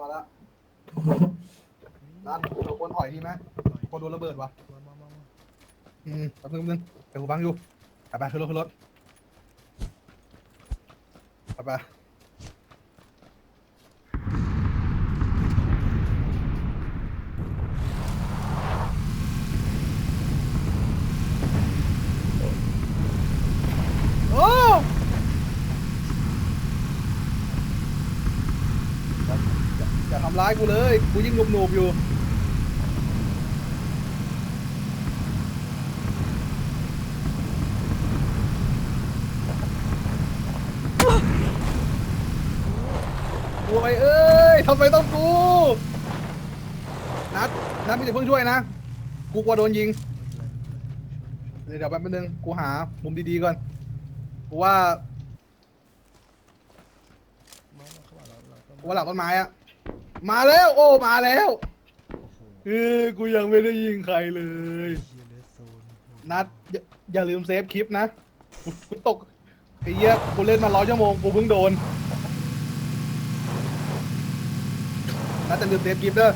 มาละร้านโดนคนถอยดีไหมคนโดนระเบิดวะมามามามาอืมแป๊บนึงแป๊บนึงเดี๋ยวกูบังอยู่ไปไปขึ้นรถขึ้นรถไปไปโอ้อย่า อย่าทำร้ายกูเลย กูยิ่งหนุบๆอยู่ โวยเอ้ยทำไมต้องกู นัด นัดไม่จะเพิ่งช่วยนะ กูกลัวโดนยิง เดี๋ยวแป๊บนึง กูหามุมดีๆก่อน กูว่า ว่าหลังต้นไม้อะ มาแล้ว โอ้มาแล้วเออกูยังไม่ได้ยิงใครเลย นัดอย่าอย่าลืมเซฟคลิปนะกูกูตกไอ้เหี้ยกูเล่นมาร้อยชั่วโมงกูเพิ่งโดนนัดจะลืมเซฟคลิปเด้อ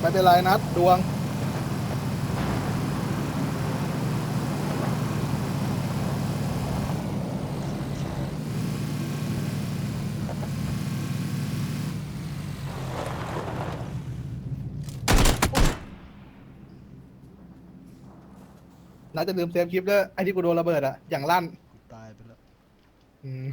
ไม่เป็นไรนัดดวง นัดจะลืมเซฟคลิปเด้อไอ้ที่กูโดนระเบิดอะอย่างลั่นกูตายไปแล้ว อืม